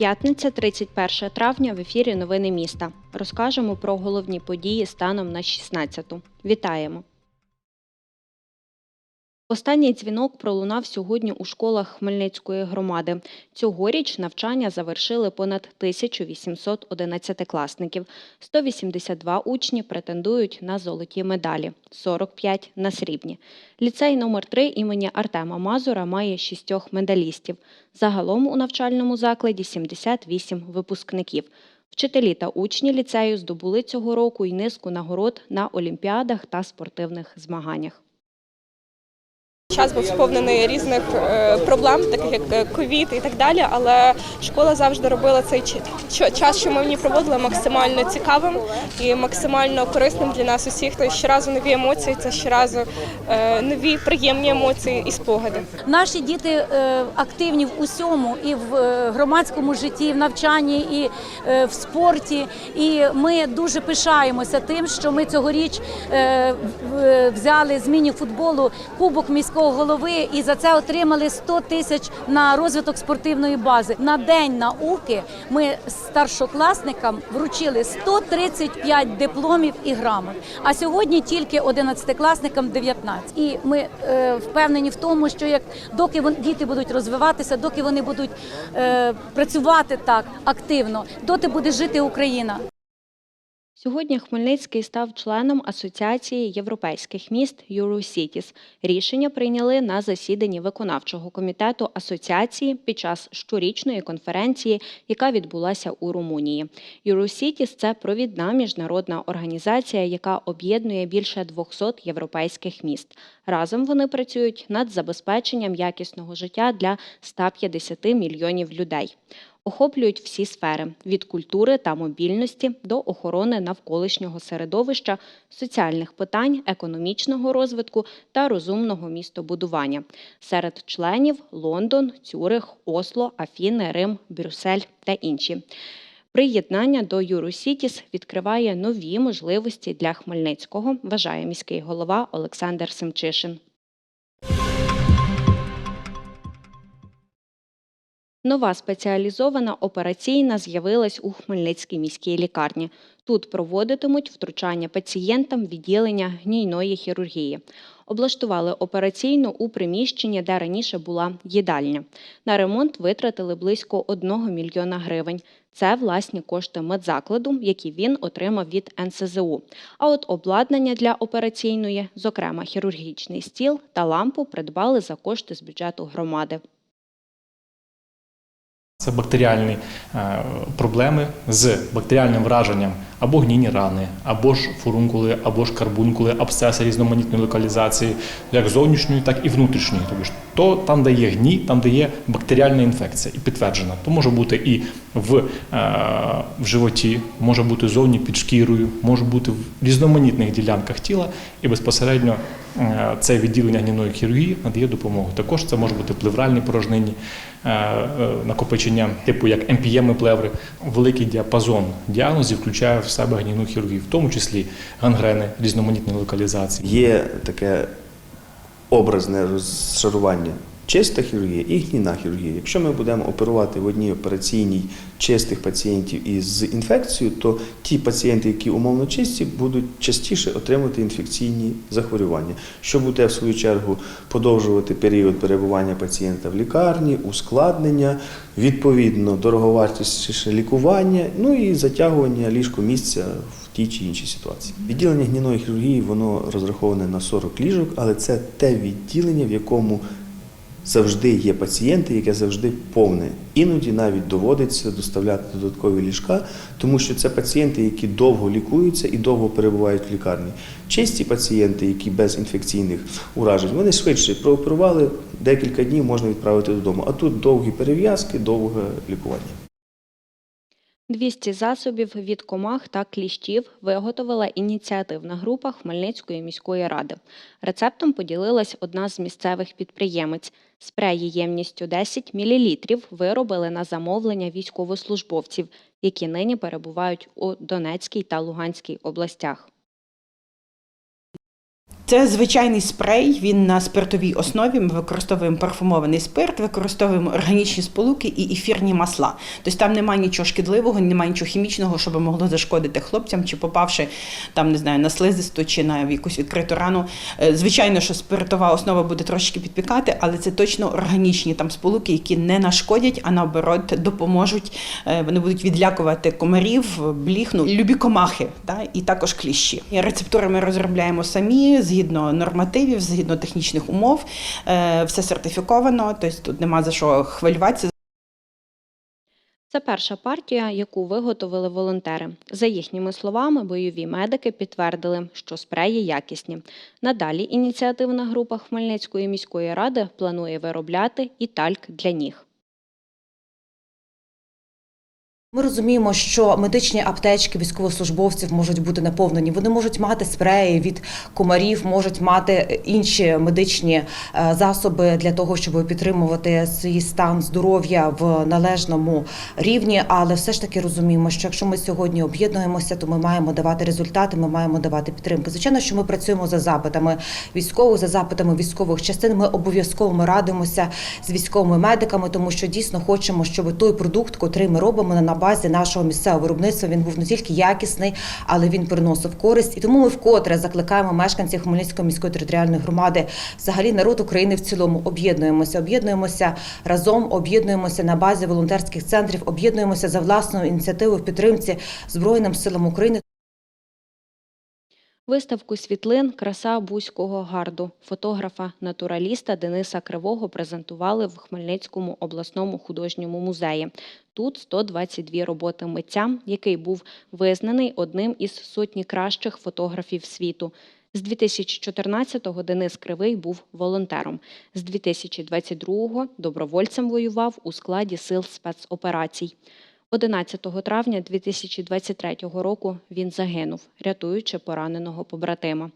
П'ятниця, 31 травня, в ефірі Новини міста. Розкажемо про головні події станом на 16-ту. Вітаємо! Останній дзвінок пролунав сьогодні у школах Хмельницької громади. Цьогоріч навчання завершили понад 1800 одинадцятикласників. 182 учні претендують на золоті медалі, 45 – на срібні. Ліцей номер 3 імені Артема Мазура має шістьох медалістів. Загалом у навчальному закладі 78 випускників. Вчителі та учні ліцею здобули цього року й низку нагород на олімпіадах та спортивних змаганнях. Час був сповнений різних е, проблем, таких як е, ковід і так далі. Але школа завжди робила цей час, що ми в ній проводили, максимально цікавим і максимально корисним для нас усіх. Тобто щоразу нові емоції, це щоразу е, нові приємні емоції і спогади. Наші діти активні в усьому, і в громадському житті, і в навчанні, і в спорті. І ми дуже пишаємося тим, що ми цьогоріч взяли з міні-футболу кубок міського голови і за це отримали 100 тисяч на розвиток спортивної бази. На день науки ми старшокласникам вручили 135 дипломів і грамот. А сьогодні тільки 11-класникам 19. І ми е, впевнені в тому, що як доки вон- діти будуть розвиватися, доки вони будуть е, працювати так активно, доти буде жити Україна. Сьогодні Хмельницький став членом Асоціації європейських міст Eurocities. Рішення прийняли на засіданні виконавчого комітету асоціації під час щорічної конференції, яка відбулася у Румунії. Eurocities – це провідна міжнародна організація, яка об'єднує більше 200 європейських міст. Разом вони працюють над забезпеченням якісного життя для 150 мільйонів людей охоплюють всі сфери від культури та мобільності до охорони навколишнього середовища, соціальних питань, економічного розвитку та розумного містобудування. Серед членів Лондон, Цюрих, Осло, Афіни, Рим, Брюссель та інші. Приєднання до Юросітіс відкриває нові можливості для Хмельницького, вважає міський голова Олександр Семчишин. Нова спеціалізована операційна з'явилась у Хмельницькій міській лікарні. Тут проводитимуть втручання пацієнтам відділення гнійної хірургії. Облаштували операційну у приміщенні, де раніше була їдальня. На ремонт витратили близько 1 мільйона гривень. Це власні кошти медзакладу, які він отримав від НСЗУ. А от обладнання для операційної, зокрема хірургічний стіл та лампу, придбали за кошти з бюджету громади. Це бактеріальні е, проблеми з бактеріальним враженням або гнійні рани, або ж фурункули, або ж карбункули, абсцеси різноманітної локалізації, як зовнішньої, так і внутрішньої. Тобто то там, де є гній, там, де є бактеріальна інфекція і підтверджена. То може бути і в, е, в животі, може бути зовні під шкірою, може бути в різноманітних ділянках тіла, і безпосередньо це відділення гніної хірургії надає допомогу. Також це може бути плевральні порожнині, е, е, накопичення типу як емпієми, плеври. Великий діапазон діагнозів включає в себе гнійну хірургію, в тому числі гангрени різноманітної локалізації. Є таке образне розшарування. Чиста хірургія і гнійна хірургія. Якщо ми будемо оперувати в одній операційній чистих пацієнтів із інфекцією, то ті пацієнти, які умовно чисті, будуть частіше отримувати інфекційні захворювання, що буде в свою чергу подовжувати період перебування пацієнта в лікарні, ускладнення, відповідно дороговартісніше лікування, ну і затягування ліжкомісця в тій чи іншій ситуації. Відділення гнійної хірургії воно розраховане на 40 ліжок, але це те відділення, в якому завжди є пацієнти, яке завжди повне. Іноді навіть доводиться доставляти додаткові ліжка, тому що це пацієнти, які довго лікуються і довго перебувають в лікарні. Чисті пацієнти, які без інфекційних уражень, вони швидше прооперували, декілька днів можна відправити додому. А тут довгі перев'язки, довге лікування. 200 засобів від комах та кліщів виготовила ініціативна група Хмельницької міської ради. Рецептом поділилась одна з місцевих підприємець. Спреї ємністю 10 мл виробили на замовлення військовослужбовців, які нині перебувають у Донецькій та Луганській областях. Це звичайний спрей. Він на спиртовій основі. Ми використовуємо парфумований спирт, використовуємо органічні сполуки і ефірні масла. Тобто там немає нічого шкідливого, немає нічого хімічного, що могло зашкодити хлопцям, чи попавши там, не знаю, на слизисту чи на якусь відкриту рану. Е, Звичайно, що спиртова основа буде трошки підпікати, але це точно органічні там сполуки, які не нашкодять, а наоборот допоможуть. Е, Вони будуть відлякувати комарів, бліх, ну, любі комахи, та, і також кліщі. Рецептури ми розробляємо самі згідно нормативів, згідно технічних умов. Е, Все сертифіковано, тобто тут нема за що хвилюватися. Це перша партія, яку виготовили волонтери. За їхніми словами, бойові медики підтвердили, що спреї якісні. Надалі ініціативна група Хмельницької міської ради планує виробляти і тальк для ніг. Ми розуміємо, що медичні аптечки військовослужбовців можуть бути наповнені. Вони можуть мати спреї від комарів, можуть мати інші медичні е, засоби для того, щоб підтримувати свій стан здоров'я в належному рівні. Але все ж таки розуміємо, що якщо ми сьогодні об'єднуємося, то ми маємо давати результати, ми маємо давати підтримку. Звичайно, що ми працюємо за запитами військових, за запитами військових частин. Ми обов'язково ми радимося з військовими медиками, тому що дійсно хочемо, щоб той продукт, котрий ми робимо на базі нашого місцевого виробництва, він був не тільки якісний, але він приносив користь. І тому ми вкотре закликаємо мешканців Хмельницької міської територіальної громади, взагалі народ України в цілому об'єднуємося, об'єднуємося разом, об'єднуємося на базі волонтерських центрів, об'єднуємося за власною ініціативою в підтримці Збройним силам України. Виставку світлин Краса Бузького гарду фотографа-натураліста Дениса Кривого презентували в Хмельницькому обласному художньому музеї. Тут 122 роботи митця, який був визнаний одним із сотні кращих фотографів світу. З 2014-го Денис Кривий був волонтером. З 2022-го добровольцем воював у складі сил спецоперацій. 11 травня 2023 року він загинув, рятуючи пораненого побратима.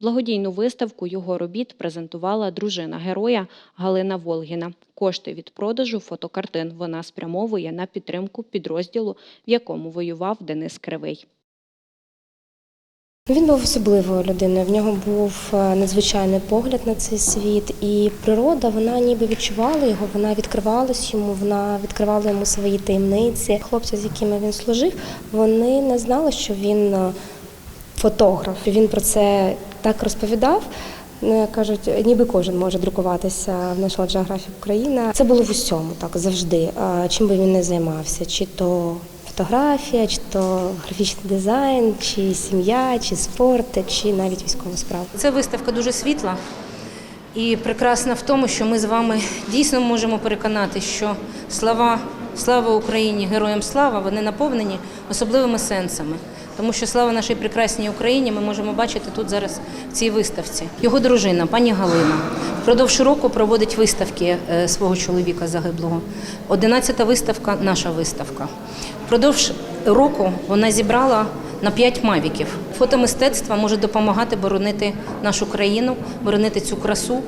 Благодійну виставку його робіт презентувала дружина героя Галина Волгіна. Кошти від продажу фотокартин вона спрямовує на підтримку підрозділу, в якому воював Денис Кривий. Він був особливою людиною. В нього був е, надзвичайний погляд на цей світ, і природа вона ніби відчувала його, вона відкривалась йому, вона відкривала йому свої таємниці. Хлопці, з якими він служив, вони не знали, що він е, фотограф. Він про це так розповідав. Ну, кажуть, ніби кожен може друкуватися в National Geographic Україна. Це було в усьому так завжди. Чим би він не займався, чи то фотографія, чи то графічний дизайн, чи сім'я, чи спорт, чи навіть військова справа. Ця виставка дуже світла і прекрасна в тому, що ми з вами дійсно можемо переконати, що слова слава Україні, героям слава, вони наповнені особливими сенсами. Тому що слава нашій прекрасній Україні ми можемо бачити тут зараз в цій виставці. Його дружина, пані Галина, впродовж року проводить виставки е, свого чоловіка загиблого. Одинадцята виставка наша виставка. Впродовж року вона зібрала на 5 мавіків. Фотомистецтво може допомагати боронити нашу країну, боронити цю красу.